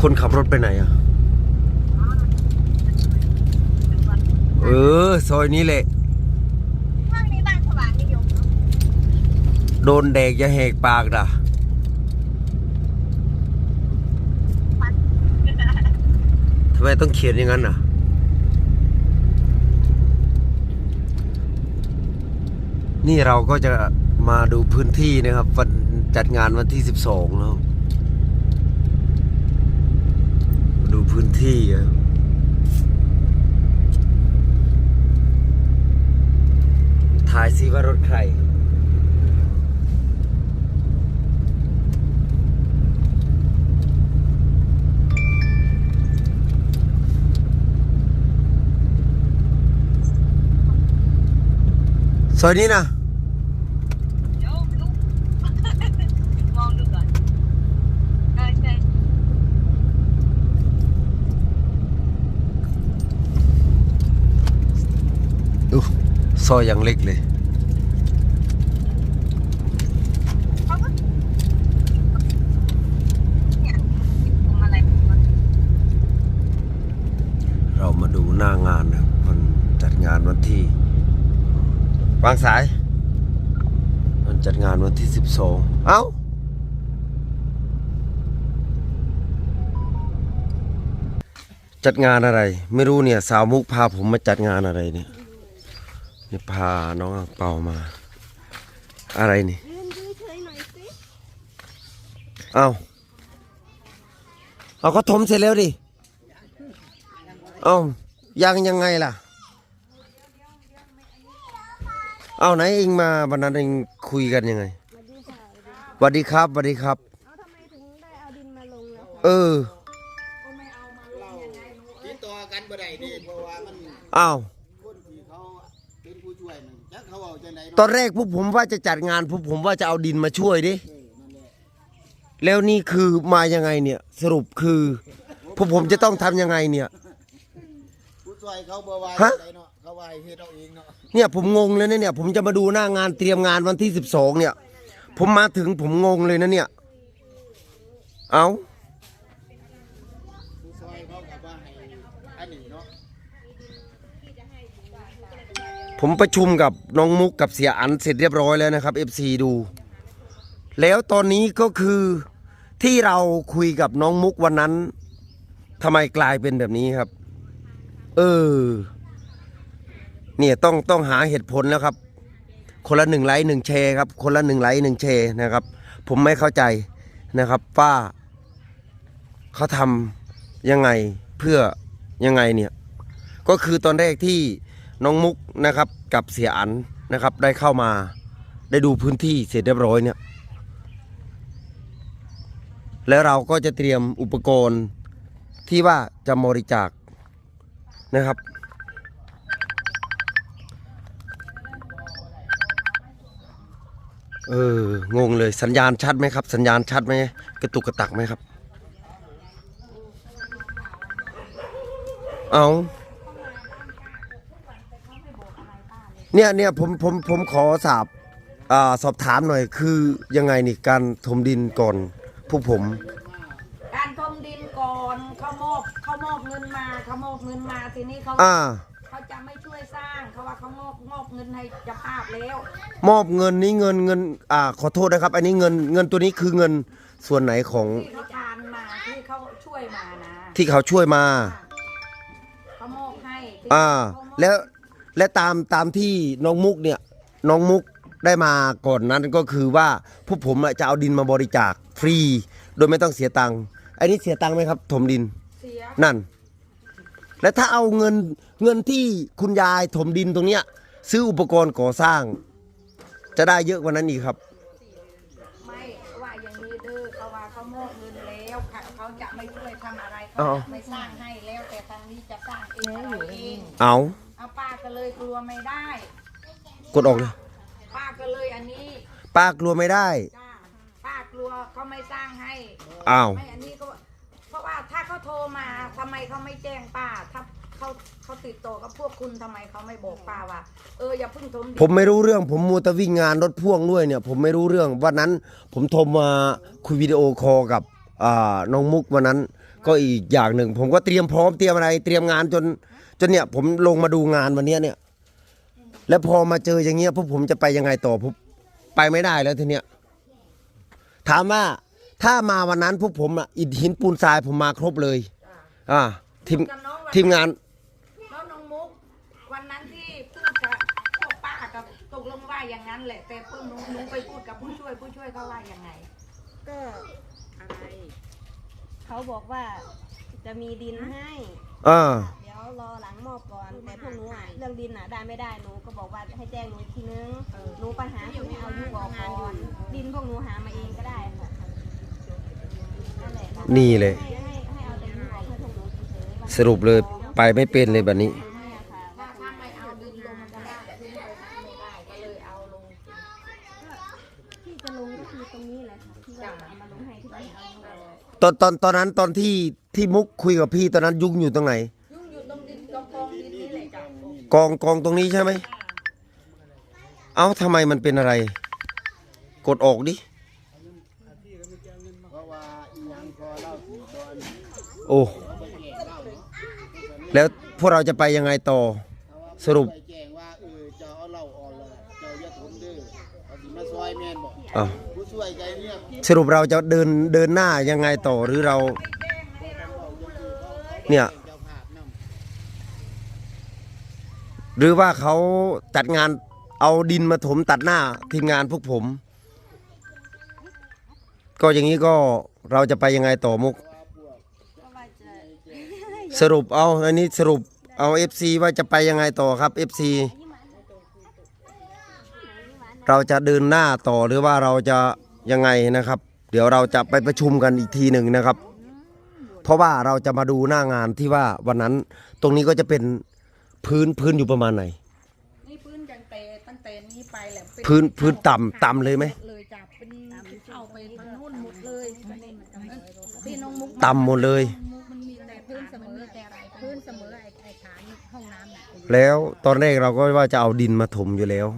คนขับรถไปไหนอะ เออ ซอยนี้แหละ ข้างในบ้านสว่างนิยมโดนแดกอย่าแหกปากด่ะทำไมต้องเขียนอย่างนั้นอะ นี่เราก็จะมาดูพื้นที่นะครับ วันจัดงานวันที่สิบสองแล้วมาดู พื้นที่อะถ่ายซิว่ารถใครซอยนี้นะ เดี๋ยวลูกมองดูก่อนใช่ใช่ ดู ซอยอย่างเล็กเลยเรามาดูหน้างานนะครันจัดงานวันที่ วางสายวันจัดงานวันที่สิบสองเอ้า จัดงานอะไร ไม่รู้เนี่ย สาวมุกพาผมมาจัดงานอะไรเนี่ย นี่พาน้องอังเปามา อะไรนี่ยืนดูเฉยหน่อยสิเอาเอาเขาถมเสร็จแล้วดิเอายังยังไงล่ะ เอาไหนเองมาวันนั้นเองคุยกันยังไงสวัสดีครับสวัสดีครับ เอาทำไมถึงได้เอาดินมาลงแล้วเออติดต่อกันบ่ได้ดิเพราะว่ามัน อ้าว ตอนแรกพวกผมว่าจะจัดงานพวกผมว่าจะเอาดินมาช่วยดิแล้วนี่คือมายังไงเนี่ย สรุปคือพวกผมจะต้องทำยังไงเนี่ย ผู้ช่วยเขาบ่ว่าฮะ จังไดเนาะเขาว่าให้เฮ็ดเอาเองเนาะเนี่ยผมงงเลยนะเนี่ย ผมจะมาดูหน้างานเตรียมงานวันที่สิบสองเนี่ย ผมมาถึงผมงงเลยนะเนี่ย เอาผู้ช่วยเขาก็ว่าให้อันนี้เนาะ ผมประชุมกับน้องมุกกับเสียอันเสร็จเรียบร้อยแล้วนะครับ FC ดู แล้วตอนนี้ก็คือที่เราคุยกับน้องมุกวันนั้นทำไมกลายเป็นแบบนี้ครับ เออ เนี่ยต้องต้องหาเหตุผลแล้วครับ คนละหนึ่งไลค์หนึ่งแชร์ครับ คนละหนึ่งไลค์หนึ่งแชร์นะครับ ผมไม่เข้าใจนะครับว่าเขาทำยังไงเพื่อยังไงเนี่ย ก็คือตอนแรกที่น้องมุกนะครับกับเสียอันนะครับ ได้เข้ามาได้ดูพื้นที่เสร็จเรียบร้อยเนี่ย แล้วเราก็จะเตรียมอุปกรณ์ที่ว่าจะบริจาคนะครับ เออ งงเลยสัญญาณชัดไหมครับ สัญญาณชัดไหมกระตุกกระตักไหมครับ เอา เนี่ยเนี่ยผมผมผมขอสอบอ่าสอบถามหน่อยคือยังไงนี่การถมดินก่อนพวกผม การทมดินก่อนเขามอบเขามอบเงินมาเขามอบเงินมาทีนี้เขาอ่า เขาจะไม่ช่วยสร้างเขาว่าเขามอบมอบเงินให้เจ้าภาพแล้วมอบเงินนี้เงินเงินอ่าขอโทษนะครับ อันนี้เงินเงินตัวนี้คือเงินส่วนไหนของที่เขาทานมาที่เขาช่วยมานะที่เขาช่วยมา เขามอบให้ที่อ่า เขามอบแล้ว และตามตามที่น้องมุกเนี่ยน้องมุกได้มาก่อนนั้นก็คือว่าพวกผมอะจะเอาดินมาบริจาคฟรี โดยไม่ต้องเสียตังค์อันนี้เสียตังค์ไหมครับ ถมดินเสียนั่น และถ้าเอาเงินเงินที่คุณยายถมดินตรงเนี้ย ซื้ออุปกรณ์ก่อสร้าง จะได้เยอะกว่านั้นอีกครับไม่ว่าอย่าง นี้เด้อเขาว่าเขามอบเงินแล้วเขาเขาจะไม่ช่วยทำอะไรอ๋เขาอจะไม่สร้างให้แล้วแต่ทางนี้จะสร้างเองอะไรเองเอาเอาป้าก็เลยกลัวไม่ได้ กดออกเลยป้าก็เลยอันนี้ป้ากลัวไม่ได้ จ้าป้ากลัวเขาไม่สร้างให้อ้าว ไม่อันนี้ก็เพราะว่าถ้าเขาโทรมาทำไมเขาไม่แจ้งป้าถ้า เขาเขาติดต่อกับพวกคุณทำไมเขาไม่บอกป้าว่า เอออย่าเพิ่งทมดินผมไม่รู้เรื่องผมมัวแต่วิ่งงานรถพ่วงด้วยเนี่ย ผมไม่รู้เรื่องวันนั้น ผมโทรมาคุยวิดีโอคอลกับอ่าน้องมุกวันนั้น ก็อีกอย่างหนึ่ง ผมก็เตรียมพร้อมเตรียมอะไร เตรียมงานจน จนเนี่ย ผมลงมาดูงานวันเนี้ยเนี่ย แล้วพอมาเจออย่างเงี้ยพวกผมจะไปยังไงต่อผมไปไม่ได้แล้วทีเนี้ยถามว่าถ้ามาวันนั้นพวกผมอะอิฐหินปูนทรายผมมาครบเลย อ่าทีม กับน้องวัน ทีมงาน งว่าอย่างนั้นแหละ แต่พวกหนูหนูไปพูดกับผู้ช่วยผู้ช่วยเขาว่ายังไง ก็อะไรเขาบอกว่าจะมีดินให้ เออ เดี๋ยวรอหลังมอบก่อนแต่พวกหนูอะเรื่องดินอะได้ไม่ได้หนูก็บอกว่าให้แจ้งหนูอีกทีนึงหนูปัญหาคือไม่เอายุกออกก่อนดินพวกหนูหามาเองก็ได้ค่ะนั่นแหละค่ะนี่เลย ให้ให้ให้เอาแต่ยุกออกให้พวกหนูเฉยๆว่า สรุปเลยไปไม่เป็นเลยแบบนี้ ตอนตอนตอนนั้นตอนที่ที่มุกคุยกับพี่ตอนนั้นยุ่งอยู่ตรงไหน ยุ่งอยู่ตรงดินกองกองดินนี่แหละจ้ะกองกองตรงนี้ใช่ไหม เอ้าทำไมมันเป็นอะไร กดออกดิ เพราะว่าอีหยังพอเล่าถึงตอนโอ้ไปแก่เล่าเนาะแล้วพวกเราจะไปยังไงต่อ สรุป ไปแจ้งว่า อย่าถมเด้อเอาสิมาซอยแม่นบอกอ้าวผู้ช่วยใจเนี่ยสรุปเราจะเดินเดินหน้ายังไงต่อหรือเรา เนี่ยเจ้าภาพนำหรือว่าเขาจัดงานเอาดินมาถมตัดหน้าทีมงานพวกผม ก็อย่างนี้ก็เราจะไปยังไงต่อมุกเพราะว่าจะสรุปเอาอันนี้สรุปเอา FC ว่าจะไปยังไงต่อครับ FC เราจะเดินหน้าต่อหรือว่าเราจะยังไงนะครับ เดี๋ยวเราจะไปประชุมกันอีกทีหนึ่งนะครับ เพราะว่าเราจะมาดูหน้างานที่ว่าวันนั้นตรงนี้ก็จะเป็นพื้นพื้นอยู่ประมาณไหน นี่พื้นจังเตตั้งแต่นี้ไปแหละเป็พื้นพื้นต่ำต่ำเลยไหมเลยจ้ะเป็นเข้าไปทางนู้นหมดเลยที่น้องมุกต่ำหมดเลยมันมีแต่พื้นเสมอแต่อะไรพื้นเสมอไอ้ไอ้ฐานห้องน้ำน่ะแล้วตอนแรกเราก็ว่าจะเอาดินมาถมอยู่แล้ว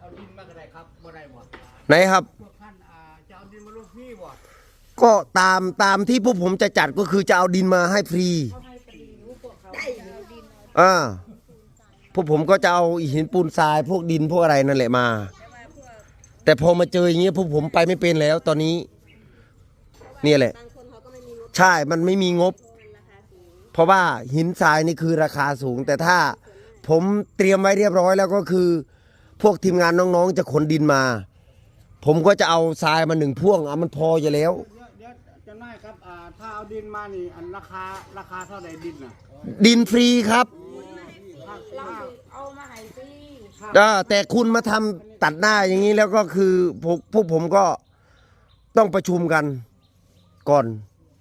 เอาดินมาก็ได้ครับบ่ได้บ่ ไหนครับ พวกท่านอ่าจะเอาดินมาลงพี่บ่ก็ตามตามที่พวกผมจะจัดก็คือจะเอาดินมาให้ฟรีอ่าพวกผมก็จะเอาหินปูนทรายพวกดินพวกอะไรนั่นแหละมา แต่พอมาเจออย่างเงี้ยพวกผมไปไม่เป็นแล้วตอนนี้ เนี่ยแหละ บางคนเขาก็ไม่มีงบใช่มันไม่มีงบมันราคาสูงเพราะว่าหินทรายนี่คือราคาสูง แต่ถ้าผมเตรียมไว้เรียบร้อยแล้วก็คือ พวกทีมงานน้องๆจะขนดินมา ผมก็จะเอาทรายมาหนึ่งพ่วงอะมันพออยู่แล้วเดี๋ยวเดี๋ยวจะน้อยครับอ่าถ้าเอาดินมานี่อันราคาราคาเท่าไหร่ดินน่ะดินฟรีครับถ้าเราถ้าเอามาให้ฟรีอ่าแต่คุณมาทำตัดหน้าอย่างนี้แล้วก็คือพวกพวกผมก็ต้องประชุมกันก่อน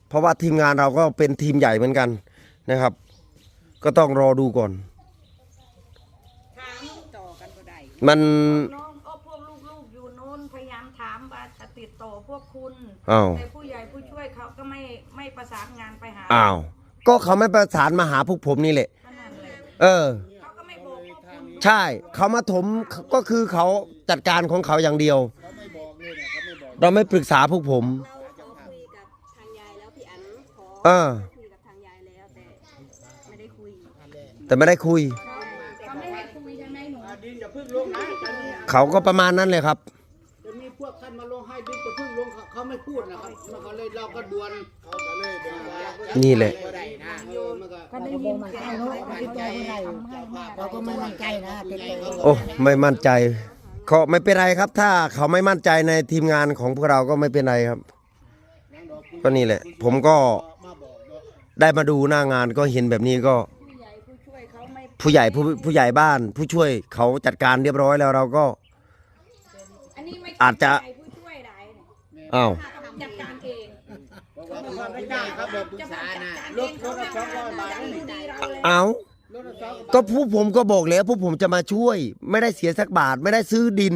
เพราะว่าทีมงานเราก็เป็นทีมใหญ่เหมือนกันนะครับ ก็ต้องรอดูก่อน ถามต่อกันก็ได้มัน น้อง วกคุณอ้าว แต่ผู้ใหญ่ผู้ช่วยเขาก็ไม่ไม่ประสานงานไปหาอ้าว ก็เขาไม่ประสานมาหาพวกผมนี่แหละนั่นเลยเออ เขาก็ไม่บอกพวกคุณใช่ เขามาถมก็คือเขาจัดการของเขาอย่างเดียวเขาไม่บอกเลยเนี่ยเขาไม่บอกเราไม่ปรึกษาพวกผม เราขอคุยกับทางยายแล้วพี่อันขอเออ คุยกับทางยายแล้วแต่ไม่ได้คุยแต่ไม่ได้คุย เขาไม่ให้คุยใช่ไหมหนูอ่าดินอย่าเพิ่งลงนะจะมีเขาก็ประมาณนั้นเลยครับจะ มีพวกท่านมาลงให้ดินจะเพิ่งลงเขาเขาไม่พูดนะครับมันก็เลยเราก็ดวนเขาก็เลยบอกว่านี่แหละ บ่ได้นะเออมันก็ก็ได้ยินเสียงเขาติดต่อเมื่อไหร่เราก็ไม่มั่นใจนะติดต่อโอ้ไม่มั่นใจเขาไม่เป็นไรครับ ถ้าเขาไม่มั่นใจในทีมงานของพวกเราก็ไม่เป็นไรครับ ก็นี่แหละ ผมก็มาบอกว่าได้มาดูหน้างานก็เห็นแบบนี้ก็ผู้ใหญ่ผู้ช่วยเขาไม่ผู้ใหญ่ผู้ผู้ใหญ่บ้าน ผู้ช่วยเขาจัดการเรียบร้อยแล้วเราก็อั นนี้ไม่อาจจะใช่ผู้ช่วยใดเนี่ยอ้าว จัดการเองบอกว่าผมไม่ได้ครับแบบปรึกษานะรถรถละสองร้อยบาทนี่ดีเราเลยเอารถละสองก็ผู้ผมก็บอกแล้วผู้ผมจะมาช่วย ไม่ได้เสียสักบาทไม่ได้ซื้อดิน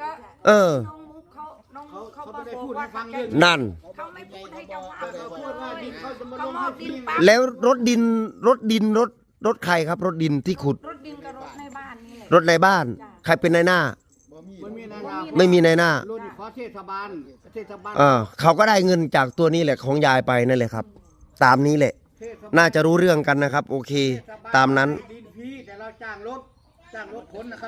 ก็เออ น้องมุกเขาน้องเขามุกเขาเขาบอไม่กได้พูดว่าให้ฟังเขาเรื่องนั่น เขาไม่พูดให้เจ้าภาพเขาพูดว่าดินเขาจะมาลเขางมอให้บฟดิรีนปั๊บแล้วรถดินรถดินรถรถใครครับ รถดินที่ขุด รถดินกับรถในบ้านนี่แหละรถในบ้าน ใครเป็นนายหน้า มันมีนะนะไม่มีนายหน้ารถนี่ขอเทศบาลเทศบาลเออเขาก็ได้เงินจากตัวนี้แหละของยายไปนั่นแหละครับ ตามนี้แหละ เทศบาลน่าจะรู้เรื่องกันนะครับ โอเค ตามนั้น ดินพี่แต่เราจ้างรถจ้างรถขนนะครับ